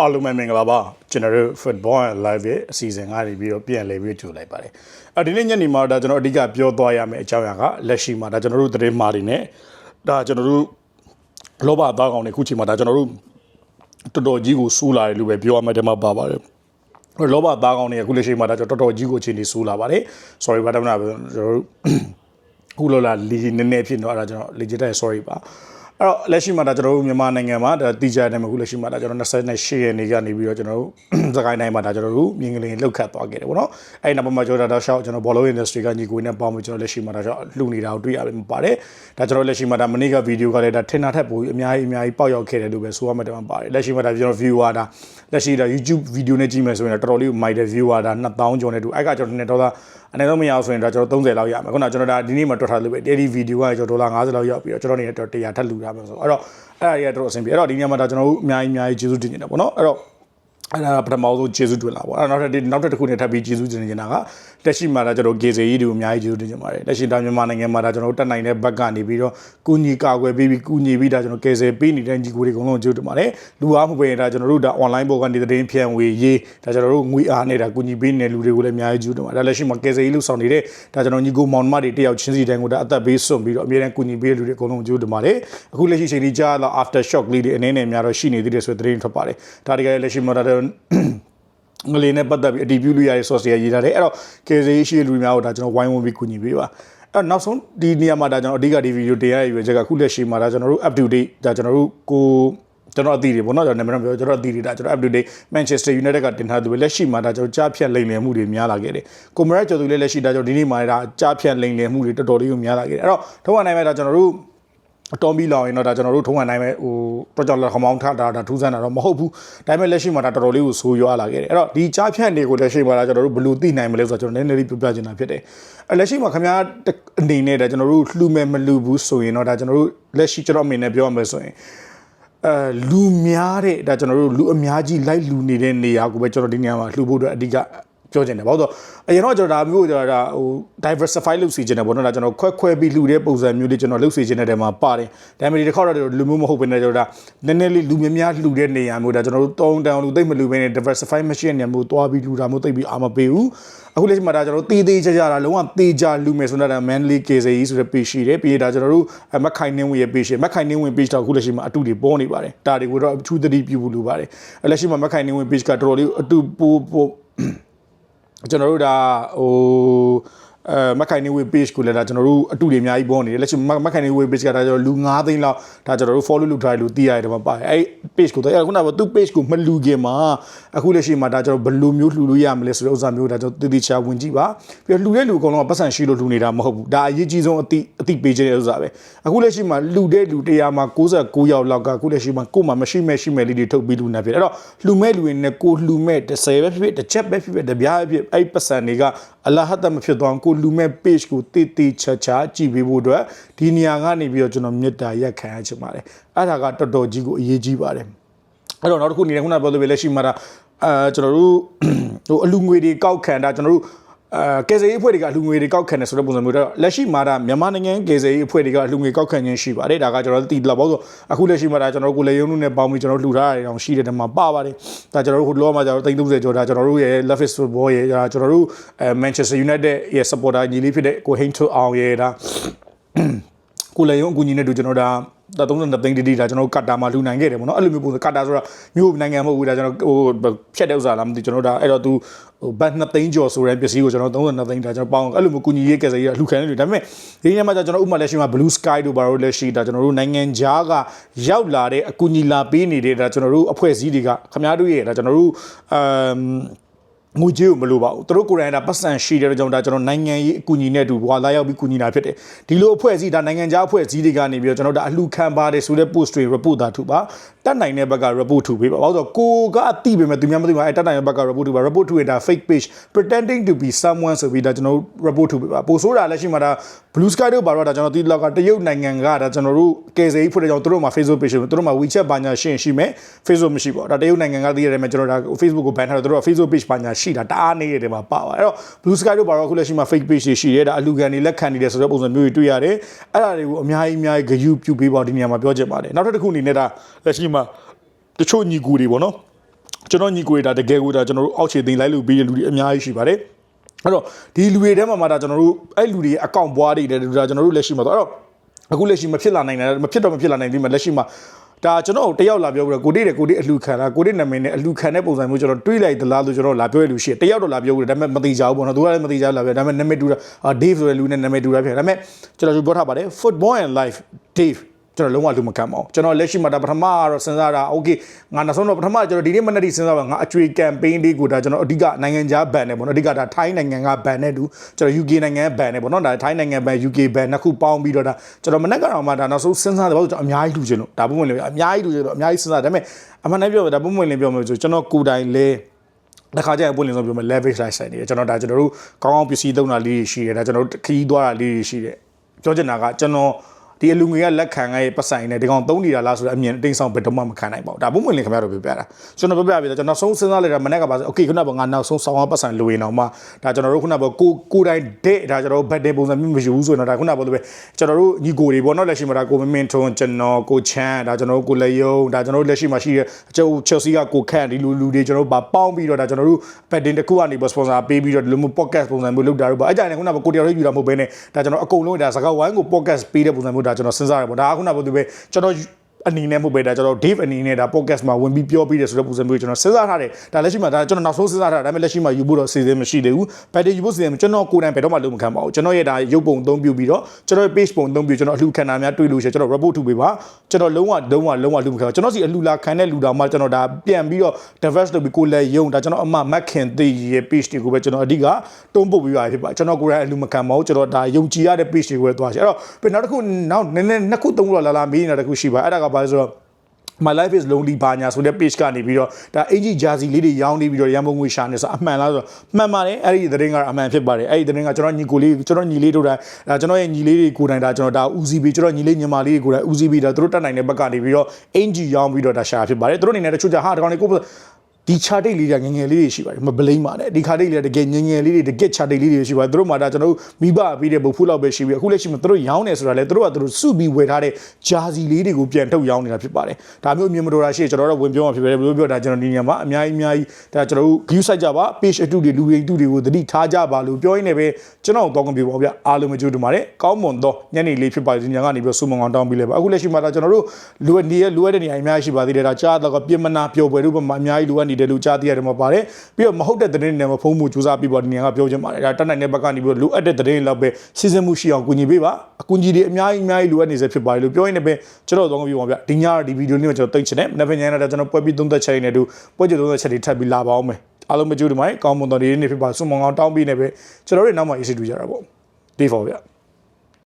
အားလုံးပဲမင်္ဂလာပါကျွန်တော်တို့ football and live ရဲ့အစီအစဉ်ကနေပြီးတော့ပြန်လည်ပြီးကြိုလိုက်ပါတယ်အဲဒီနေ့ညနေမှာဒါကျွန်တော်အဓိကပြောသွားရမယ့်အကြောင်းအရာကလက်ရှိမှာဒါကျွန်တော်တို့သတင်းမှားတွေနဲ့ဒါကျွန်တော်တို့လောဘသားကောင်တွေခုချိန်မှာဒါကျွန်တော်တို့တော်တော်ကြီးကိုစူးလာတယ်လို့ပဲပြောရမယ်တမပါပါတယ်လောဘသားကောင်တွေအခုလက်ရှိမှာဒါကျွန်တော်တော်တော်ကြီးကိုအချိန်ကြီးစူးလာပါတယ် sorry ဘာတမနာကျွန်တော်တို့ခုလောလာလီနည်းနည်းဖြစ်တော့အဲ့ဒါကျွန်တော် legit တဲ့ sorry ပါ အဲ့တော့လက်ရှိမှာဒါကျွန်တော်တို့မြန်မာနိုင်ငံမှာဒါတီဂျာတယ်မှာခုလက်ရှိမှာဒါကျွန်တော်28ရက်နေ့ကနေပြီးတော့ကျွန်တော်တို့စကိုင်းတိုင်းမှာဒါကျွန်တော်တို့မြင်းကလေးလောက်ခတ်သွားခဲ့တယ်ပေါ့နော်အဲ့နောက်မှာကျွန်တော်ဒါရှောက်ကျွန်တော် bollo industry ကညီကိုနဲ့ပေါင်းပြီးကျွန်တော်လက်ရှိမှာဒါကျွန်တော်လှူနေတာကိုတွေ့ရတယ်မှာပါတယ်ဒါကျွန်တော်လက်ရှိမှာဒါမနေ့ကဗီဒီယိုကလည်းဒါထင်တာထက်ပိုပြီးအများကြီးအများကြီးပေါက်ရောက်ခဲ့တယ်လို့ပဲဆိုရမှတမပါတယ်လက်ရှိမှာဒါကျွန်တော် viewer ဒါလက်ရှိဒါ YouTube ဗီဒီယိုနဲ့ကြည့်မယ်ဆိုရင်တော့တော်တော်လေးမိုက်တဲ့ viewer ဒါ2000ကျော်နဲ့တူအဲ့ကကျွန်တော်2ဒေါ်လာအနေတော့မရအောင်ဆိုရင်ဒါကျွန်တော်30လောက်ရမယ်ခုနကကျွန်တော်ဒါဒီနေ့မှတွက်ထားလို့ပဲဒီဗီဒီယိုကကျွန်တော်ဒေါ်လာ50လောက်ရောက်ပြီးတော့ကျွန်တော်နေတော့100ထပ်လူထားမယ်ဆိုတော့အဲ့တော့အဲ့ဒါတွေကတော်တော်အဆင်ပြေအဲ့တော့ဒီညမှာဒါကျွန်တော်တို့အများကြီးအများကြီးကျေးဇူးတင်နေတယ်ပေါ့နော်အဲ့တော့ အဲ့ဒါပထမဆုံးကျေးဇူးတင်လာပေါ့အဲ့နောက်ထပ်နောက်ထပ်တစ်ခုနဲ့ထပ်ပြီးကျေးဇူးတင်နေတာကလက်ရှိမှာဒါကျွန်တော်ဂေဇေကြီးတွေကိုအများကြီးကျေးဇူးတင်ကြပါတယ်လက်ရှိဒါမြန်မာနိုင်ငံမှာဒါကျွန်တော်တို့တက်နိုင်တဲ့ဘက်ကနေပြီးတော့ကုညီကာကွယ်ပေးပြီးကုညီပြီးဒါကျွန်တော်ဂေဇေပေးနေတဲ့ညီကိုတွေအကုန်လုံးကျေးဇူးတင်ပါတယ်လူအားမပွင့်ဒါကျွန်တော်တို့ဒါ online ပေါ်ကနေသတင်းဖြန့်ဝေရေးဒါကျွန်တော်တို့ငွေအားနဲ့ဒါကုညီပေးနေတဲ့လူတွေကိုလည်းအများကြီးကျေးဇူးတင်ပါတယ်ဒါလက်ရှိမှာဂေဇေကြီးလှူဆောင်နေတဲ့ဒါကျွန်တော်ညီကိုမောင်နှမတွေတယောက်ချင်းစီတိုင်းကိုဒါအသက်ဘေးစွန့်ပြီးတော့အမြဲတမ်းကုညီပေးတဲ့လူတွေအကုန်လုံးကျေးဇူးတင်ပါတယ်အခုလက်ရှိချိန်ကြီးကြားလာ after shock လေးတွေအနေနဲ့များတော့ရှိနေသေးတယ်ဆိုတဲ့သတင်းထွက်ပါတယ်ဒါတကယ်လက်ရှိမှာဒါငလေးနဲ့ပတ်သက်ပြီးအတည်ပြုလို့ရတဲ့ source တွေရေးထားတယ်အဲ့တော့ case ရှိတဲ့လူတွေများကိုဒါကျွန်တော်ဝိုင်းဝန်းပြီးကူညီပေးပါအဲ့နောက်ဆုံးဒီနေရာမှာဒါကျွန်တော်အဓိကဒီဗီဒီယိုတင်ရရရွေးချက်ကခုလက်ရှိမှာဒါကျွန်တော်တို့ up to date ဒါကျွန်တော်တို့ကိုကျွန်တော်အသီးတွေပေါ့နော်ကျွန်တော်နာမည်တော့ပြောကျွန်တော်အသီးတွေဒါကျွန်တော် up to date Manchester United ကတင်ထားသူပဲလက်ရှိမှာဒါကျွန်တော်ကြားဖြတ်လိမ်လည်မှုတွေများလာခဲ့တယ်။ကိုမရက်ကျော်သူလည်းလက်ရှိဒါကျွန်တော်ဒီနေ့မှာဒါကြားဖြတ်လိမ်လည်မှုတွေတော်တော်လေးကိုများလာခဲ့တယ်။အဲ့တော့ထုံးဝနိုင်မဲ့ဒါကျွန်တော်တို့အ တော်ပြီးလောင်ရင်တော့ဒါကျွန်တော်တို့ထုံးဝနိုင်မဲ့ဟိုတော့ကြောင့်လက်ခမောင်းထားတာဒါထူးဆန်းတာတော့မဟုတ်ဘူးဒါပေမဲ့လက်ရှိမှာဒါတော်တော်လေးကိုဆိုးရွားလာခဲ့တယ်အဲ့တော့ဒီကြားဖြတ်တွေကိုလက်ရှိမှာဒါကျွန်တော်တို့ဘယ်လိုသိနိုင်မလဲဆိုတော့ကျွန်တော်နည်းနည်းလေးပြပြချင်တာဖြစ်တယ်အဲ့လက်ရှိမှာခင်ဗျားအနေနဲ့ဒါကျွန်တော်တို့လှူမဲ့မလှူဘူးဆိုရင်တော့ဒါကျွန်တော်တို့လက်ရှိကျွန်တော်အမေနဲ့ပြောရမယ်ဆိုရင်အဲလူများတဲ့ဒါကျွန်တော်တို့လူအများကြီးလိုက်လူနေတဲ့နေရာကိုပဲကျွန်တော်ဒီနေရာမှာလှူဖို့အတွက်အဓိက ပြောချင်တယ်ဘာလို့တော့အရင်တော့ကျွန်တော်ဒါမျိုးကျွန်တော်ဒါဟို diversify လုပ်စီချင်တယ်ပေါ့နော်ဒါကျွန်တော်ခွဲခွဲပြီးလူတဲ့ပုံစံမျိုးလေးကျွန်တော်လုပ်စီချင်တဲ့တဲမှာပါတယ်ဒါပေမဲ့ဒီတစ်ခေါက်တော့လူမျိုးမဟုတ်ဘဲနဲ့ကျွန်တော်ဒါနည်းနည်းလေးလူများများလူတဲ့နေရာမျိုးဒါကျွန်တော်တို့တောင်းတောင်းလူသိမ့်မလူဘဲနဲ့ diversify machine နေမျိုးသွားပြီးလူတာမျိုးသိပ်ပြီးအာမပေးဘူးအခုလက်ရှိမှာဒါကျွန်တော်တေးသေးချာချာတာလုံးဝတေးချာလူမယ်ဆိုတော့ဒါ manly case ကြီးဆိုတဲ့ page ရှိတယ်ပြီးဒါကျွန်တော်တို့မက်ခိုင်နှင်းဝင်ရဲ့ page ရှိမက်ခိုင်နှင်းဝင် page တော့အခုလက်ရှိမှာအတူတွေပေါ်နေပါတယ်ဒါတွေကိုတော့အထူးသတိပြုဖို့လိုပါတယ်လက်ရှိမှာမက်ခိုင်နှင်းဝင် page ကတော်တော်လေးအတူပို့ပို့ ကျွန်တော်တို့ဒါဟို အဲမက်ခိုင်နေဝေး page ကိုလည်းဒါကျွန်တော်တို့အတူတွေအများကြီးပေါ်နေတယ်လက်ရှိမက်ခိုင်နေဝေး page ကဒါကျွန်တော်လူ9သိန်းလောက်ဒါကျွန်တော်တို့ follow လုပ်ထားတယ်လို့သိရတယ်မှာပါတယ်အဲ page ကိုတော့ခုနကသူ page ကိုမလူခင်မှာအခုလက်ရှိမှာဒါကျွန်တော်ဘယ်လိုမျိုးလှူလို့ရမလဲဆိုတဲ့ဥစ္စာမျိုးဒါကျွန်တော်တည်တည်ချာဝင်ကြည့်ပါပြီးတော့လှူတဲ့လူအကုန်လုံးကပတ်စံရှိလို့လှူနေတာမဟုတ်ဘူးဒါအရေးကြီးဆုံးအတိအတိပေးခြင်းတဲ့ဥစ္စာပဲအခုလက်ရှိမှာလှူတဲ့လူတရားမှာ69ယောက်လောက်ကအခုလက်ရှိမှာကိုယ်မှမရှိမဲ့ရှိမဲ့လေးတွေထုတ်ပြီးလှူနေဖြစ်အဲ့တော့လှူမဲ့လူတွေနဲ့ကိုလှူမဲ့30ပဲဖြစ်ဖြစ်တစ်ချက်ပဲဖြစ်ဖြစ်တပြားပဲဖြစ်အဲ့ပတ်စံတွေကအလဟတ်တမဖြစ်သွားကိုလူမဲ့ page ကိုတည်တည်ချာချာကြည့်ပေးဖို့အတွက်ဒီနေရာကနေပြီးတော့ကျွန်တော်မေတ္တာရက်ခံရချင်ပါတယ်အဲ့ဒါကတော်တော်ကြီးကိုအရေးကြီးပါတယ်အဲ့တော့နောက်တစ်ခုအနေနဲ့ခုနပြောလို့ပဲလက်ရှိမှာအဲကျွန်တော်တို့ဟိုအလူငွေတွေကောက်ခံတာကျွန်တော်တို့ အဲကယ်ဆယ်ရေးအဖွဲ့တွေကအလူငွေတွေကောက်ခံတယ်ဆိုတဲ့ပုံစံမျိုးတော့လက်ရှိမှာဒါမြန်မာနိုင်ငံကယ်ဆယ်ရေးအဖွဲ့တွေကအလူငွေကောက်ခံခြင်းရှိပါတယ်ဒါကကျွန်တော်တို့တည်လာပေါ့ဆိုအခုလက်ရှိမှာဒါကျွန်တော်တို့ကိုလေယုံနုနဲ့ပေါင်းပြီးကျွန်တော်တို့လှူထားတာတွေတောင်ရှိတယ်တမှာပါပါတယ်ဒါကျွန်တော်တို့ဟိုလောမှာကျွန်တော်တို့30ကျော်ဒါကျွန်တော်တို့ရဲ့ Levis Football ရဲ့ဒါကျွန်တော်တို့အဲ Manchester United ရဲ့ supporter ညီလေးဖြစ်တဲ့ကိုဟိန်းထွအောင်ရဲ့ဒါကိုလေယုံအကူညီနဲ့တူကျွန်တော်ဒါဒါ 32သိန်းတိတိဒါကျွန်တော်ကတ်တာမှာလူနိုင်ခဲ့တယ်ပေါ့နော်အဲ့လိုမျိုးပုံစံကတ်တာဆိုတာမျိုးနိုင်ငံမဟုတ်ဘူးဒါကျွန်တော်ဟိုဖြတ်တဲ့ဥစ္စာလားမသိကျွန်တော်ဒါအဲ့တော့ तू ဟိုဘတ်2သိန်းကျော်ဆိုတဲ့ပစ္စည်းကိုကျွန်တော်32သိန်းဒါကျွန်တော်ပေါင်းအဲ့လိုမျိုးကုညီရေးကစားရေးလှူခံနေတယ်ဒါပေမဲ့ဒီညမှာကျွန်တော်ဥပမာလက်ရှိမှာ Blue Sky တို့ဘာလို့လက်ရှိဒါကျွန်တော်တို့နိုင်ငံခြားကရောက်လာတဲ့အကူညီလာပေးနေတဲ့ဒါကျွန်တော်တို့အဖွဲ့အစည်းတွေကခမားတို့ရဲ့ဒါကျွန်တော်တို့အမ် ငွေကြေးကိုမလိုပါဘူးသူတို့ကိုယ်တိုင်ဒါပတ်စံရှိတဲ့ကြောင့်ဒါကျွန်တော်နိုင်ငံရေးအကူအညီနဲ့အတူဘွာလာရောက်ပြီးကူညီတာဖြစ်တယ်ဒီလိုအဖွဲ့အစည်းဒါနိုင်ငံခြားအဖွဲ့အစည်းတွေကနေပြီးတော့ကျွန်တော်ဒါအလှခံပါတယ်ဆိုတဲ့ post တွေ report တာထုပါတတ်နိုင်တဲ့ဘက်က report ထုပေးပါဘာလို့ဆိုတော့ကိုကအတိပဲမဲ့သူများမသိပါအဲတတ်နိုင်တဲ့ဘက်က report ထုပါ report ထုရတာ fake page pretending to be someone ဆိုပြီးဒါကျွန်တော်တို့ report ထုပေးပါပို့ဆိုတာလက်ရှိမှာဒါ blue sky တို့ဘာလို့ဒါကျွန်တော်ဒီလောက်ကတရုတ်နိုင်ငံကဒါကျွန်တော်တို့ကယ်ဆယ်ရေးဖွဲ့တဲ့ကြောင့်သူတို့မှာ Facebook page ရှိတယ်သူတို့မှာ WeChat ဘာညာရှင်းရှိမယ် Facebook မရှိပါဘူးဒါတရုတ်နိုင်ငံကသိရတယ်မဲ့ကျွန်တော်ဒါ Facebook ကို ban ထားတယ်သူတို့က Facebook page ဘာညာရှိတာတအားနေရတယ်မှာပါပါအဲ့တော့ blue sky တို့ဘာလို့အခုလက်ရှိမှာ fake page တွေရှိတယ်ဒါအလူခံတွေလက်ခံနေတယ်ဆိုတဲ့ပုံစံမျိုးတွေတွေ့ရတယ်အဲ့ဒါတွေကိုအများကြီးအများကြီးဂရုပြုပေးပါဒီနေရာမှာပြောချင်ပါတယ်နောက်တစ်ခုအနေနဲ့ဒါလက်ရှိမှာတချို့ညီကူတွေပေါ့နော်ကျွန်တော်ညီကိုရတာတကယ်ကိုဒါကျွန်တော်တို့အောက်ခြေသိမ်းလိုက်လို့ပြီးတဲ့လူတွေအများကြီးရှိပါတယ်အဲ့တော့ဒီလူတွေထဲမှာမှဒါကျွန်တော်တို့အဲ့လူတွေရဲ့အကောင့်ပွားတွေတဲ့ဒါကျွန်တော်တို့လက်ရှိမှာတော့အဲ့တော့အခုလက်ရှိမဖြစ်လာနိုင်တယ်မဖြစ်တော့မဖြစ်လာနိုင်ဘူးလက်ရှိမှာ ဒါကျွန်တော်တယောက်လာပြောပြီးတော့ကိုတိတဲ့ကိုတိအလှခံတာကိုတိနာမည်နဲ့အလှခံတဲ့ပုံစံမျိုးကျွန်တော်တွေးလိုက်သလားလို့ကျွန်တော်လာပြောရလို့ရှိရင်တယောက်တော့လာပြောပြီးတော့ဒါပေမဲ့မသိကြဘူးပေါ့နော်သူကလည်းမသိကြဘူးလာပြောဒါပေမဲ့နာမည်တူတာ Dave ဆိုတဲ့လူနဲ့နာမည်တူတာဖြစ်ဒါပေမဲ့ကျွန်တော်ပြောထားပါတယ် football and life Dave ကျွန်တော်လုံးဝလူမကမ်းပါဘူးကျွန်တော်လက်ရှိမှာဒါပထမကတော့စဉ်းစားတာ okay ငါနောက်ဆုံးတော့ပထမကျွန်တော်ဒီနေ့မနေ့ဒီစဉ်းစားပါငါအချွေ campaign လေးကိုဒါကျွန်တော်အဓိကနိုင်ငံခြားဘဏ်နဲ့ပေါ့နော်အဓိကဒါထိုင်းနိုင်ငံကဘဏ်နဲ့တူကျွန်တော် UK နိုင်ငံဘဏ်နဲ့ပေါ့နော်ဒါထိုင်းနိုင်ငံဘဏ် UK ဘဏ်နှစ်ခုပေါင်းပြီးတော့ဒါကျွန်တော်မနေ့ကတော့မှဒါနောက်ဆုံးစဉ်းစားတယ်ဘာလို့ကျွန်တော်အများကြီးလူချင်လို့ဒါပုံမှန်လေးအများကြီးလူချင်လို့အများကြီးစဉ်းစားဒါပေမဲ့အမှန်တမ်းပြောမယ်ဒါပုံမှန်လေးပြောမယ်ဆိုကျွန်တော်ကိုယ်တိုင်လဲတခါကျရင်ပွင့်လင်းဆုံးပြောမယ် leverage life ဆိုင်နေတယ်ကျွန်တော်ဒါကျွန်တော်တို့ကောင်းကောင်းပစ္စည်းသုံးတာလေးတွေရှိတယ်ဒါကျွန်တော်တို့ခရီးသွားတာလေးတွေရှိတယ်ပြောချင်တာကကျွန်တော် ဒီအလူငွေကလက်ခံရဲ့ပတ်ဆိုင်နဲ့ဒီကောင်သုံးနေတာလားဆိုတော့အမြင်အတိတ်ဆောင်ဘယ်တော့မှမခံနိုင်ပါဘူးဒါပုံမှန်လေးခင်ဗျားတို့ပြောပြတာကျွန်တော်ပြောပြပြီကျွန်တော်ဆုံးစဉ်းစားလိုက်တာမနေ့ကပါဆိုโอเคခုနကငါနောက်ဆုံးဆောင်းအောင်ပတ်ဆိုင်လိုရင်တော့မှဒါကျွန်တော်တို့ခုနကကိုကိုတိုင်းတဲ့ဒါကျွန်တော်တို့ဘတ်တဲ့ပုံစံမျိုးမယူဘူးဆိုရင်တော့ဒါခုနကပြောလို့ပဲကျွန်တော်တို့ညီကိုတွေပေါ့နော်လက်ရှိမှာဒါကိုမမင်းထွန်းကျွန်တော်ကိုချမ်းဒါကျွန်တော်တို့ကိုလက်ယုံဒါကျွန်တော်တို့လက်ရှိမှာရှိတဲ့အကျုပ် Chelsea ကကိုခန့်ဒီလူလူတွေကျွန်တော်တို့ပါပေါင်းပြီးတော့ဒါကျွန်တော်တို့ဘတ်တင်တစ်ခုကနေပေါ့ sponsor ပေးပြီးတော့ဒီလိုမျိုး podcast ပုံစံမျိုးလုပ်တာတော့ပေါ့အဲ့ကြရင်ခုနကကိုတယောက်လေးယူတာမဟုတ်ဘဲနဲ့ဒါကျွန်တော်အကုန်လုံးဒါစကားဝိုင်းကို podcast ပေးတဲ့ပုံစံမျိုး ဒါကျွန်တော်စဉ်းစားရပေါ့ဒါကခုနကပြောသူပဲကျွန်တော် အနေနဲ့မဟုတ်ပဲဒါကျွန်တော် Dave အနေနဲ့ဒါ podcast မှာဝင်ပြီးပြောပြီးတယ်ဆိုတဲ့ပုံစံမျိုးကျွန်တော်စဉ်းစားထားတယ်ဒါလက်ရှိမှာဒါကျွန်တော်နောက်ဆုံးစဉ်းစားထားတာဒါပေမဲ့လက်ရှိမှာယူဖို့တော့စီစဉ်မရှိသေးဘူးဘတ်တီယူဖို့စီစဉ်ကျွန်တော်ကိုယ်တိုင်ဘယ်တော့မှလုပ်မခံပါဘူးကျွန်တော်ရဲ့ဒါရုပ်ပုံအသုံးပြုပြီးတော့ကျွန်တော်ရဲ့ page ပုံအသုံးပြုကျွန်တော်အလှခံတာများတွေ့လို့ရှိရင်ကျွန်တော် report ထုတ်ပေးပါကျွန်တော်လုံးဝလုံးဝလုံးဝလုပ်မခံပါကျွန်တော်စီအလှလာခံတဲ့လူတော်မှကျွန်တော်ဒါပြန်ပြီးတော့ diverse လုပ်ပြီးကိုလည်းယုံဒါကျွန်တော်အမမက်ခင်သိရဲ့ page တွေကိုပဲကျွန်တော်အဓိကတွန်းပို့ပြီးပါဖြစ်ပါကျွန်တော်ကိုယ်တိုင်အလှမခံပါဘူးကျွန်တော်ဒါယုံကြည်ရတဲ့ page တွေကိုပဲသွားချင်အဲ့တော့ပြီးနောက်တစ်ခုနောက်နည်းနည်းနှစ်ခုသုံးခုတော့လာလာမေးနေတာတစ်ခုရှိပါအဲ့ဒါကဘာလဲဆိုတော့ my life is lonely ဘာညာဆိုတဲ့ page ကနေပြီးတော့ဒါအင်ဂျီဂျာစီလေးတွေရောင်းနေပြီးတော့ရန်ပုံငွေရှာနေဆိုအမှန်လားဆိုတော့မှန်ပါတယ်အဲ့ဒီသတင်းကအမှန်ဖြစ်ပါတယ်အဲ့ဒီသတင်းကကျွန်တော်ညီကိုလေးကျွန်တော်ညီလေးတို့တိုင်းဒါကျွန်တော်ရဲ့ညီလေးတွေကိုယ်တိုင်ဒါကျွန်တော်ဒါဦးစီးပြီးကျွန်တော်ညီလေးညီမလေးတွေကိုယ်တိုင်ဦးစီးပြီးဒါသူတို့တက်နိုင်တဲ့ဘက်ကနေပြီးတော့အင်ဂျီရောင်းပြီးတော့ဒါရှာဖြစ်ပါတယ်သူတို့အနေနဲ့တချို့ကြဟာဒီကောင်လေးကို ဒီ chart လေးတွေကငငယ်လေးတွေရှိပါတယ်မဘလိမ့်ပါနဲ့ဒီ chart လေးတွေကတကယ်ငငယ်လေးတွေတကယ် chart လေးတွေရှိပါတယ်သူတို့မှာဒါကျွန်တော်တို့မိဘပြီးတဲ့ဘုတ်ဖူးလောက်ပဲရှိပြီးအခုလက်ရှိမှာသူတို့ရောင်းနေဆိုတာလေသူတို့ကသူတို့စုပြီးဝယ်ထားတဲ့ဂျာစီလေးတွေကိုပြန်ထုတ်ရောင်းနေတာဖြစ်ပါတယ်ဒါမျိုးအမြင်မတော်တာရှိကျွန်တော်တို့ဝင်ပြောမှာဖြစ်ပါတယ်ဘယ်လိုပြောဒါကျွန်တော်ဒီညမှာအများကြီးအများကြီးဒါကျွန်တော်တို့ view site ကြပါ page အတုတွေလူတွေအတုတွေကိုသတိထားကြပါလို့ပြောရင်းနဲ့ပဲကျွန်တော်တော့ကွန်ပျူတာပေါ့ဗျအားလုံးမကြိုးတူပါတယ်ကောင်းမွန်သောညနေလေးဖြစ်ပါဒီညကနေပြီးစုမငောင်းတောင်းပြီးလဲပါအခုလက်ရှိမှာဒါကျွန်တော်တို့လူနေရလူရတဲ့နေရာအများကြီးရှိပါသေးတယ်ဒါကြားတော့ပြင်မနာပျော်ပွဲတို့မှာအများကြီးလူကနေတယ်လူကြားသိရတယ်မှာပါတယ်ပြီးတော့မဟုတ်တဲ့သတင်းတွေနဲ့မဖုံးမှုစူးစမ်းပြီးပေါ့ဒီနေရာကပြောချင်ပါတယ်ဒါတက်နိုင်တဲ့ဘက်ကနေပြီးတော့လူအပ်တဲ့သတင်းတွေလောက်ပဲစီစဉ်မှုရှိအောင်ကူညီပေးပါအကူအညီတွေအများကြီးအများကြီးလိုအပ်နေစေဖြစ်ပါတယ်လို့ပြောရင်းနဲ့ပဲကျွန်တော်တော့ပြောပါဗျဒီညဒီဗီဒီယိုလေးကိုကျွန်တော်တိတ်ချင်တယ်မနေ့ကညနေတော့ကျွန်တော်ပွဲပြီးသုံးသက်ချက်တွေနဲ့တူပွဲကြသုံးသက်ချက်တွေထပ်ပြီးလာပါအောင်မယ်အားလုံးမကြိုးတမိုင်းကောင်းမွန်တော်ဒီနေ့ဖြစ်ပါစုံမောင်ကောင်းတောင်းပြီးနေပဲကျွန်တော်တို့နောက်မှ issue တူကြတာပေါ့ day for ဗျ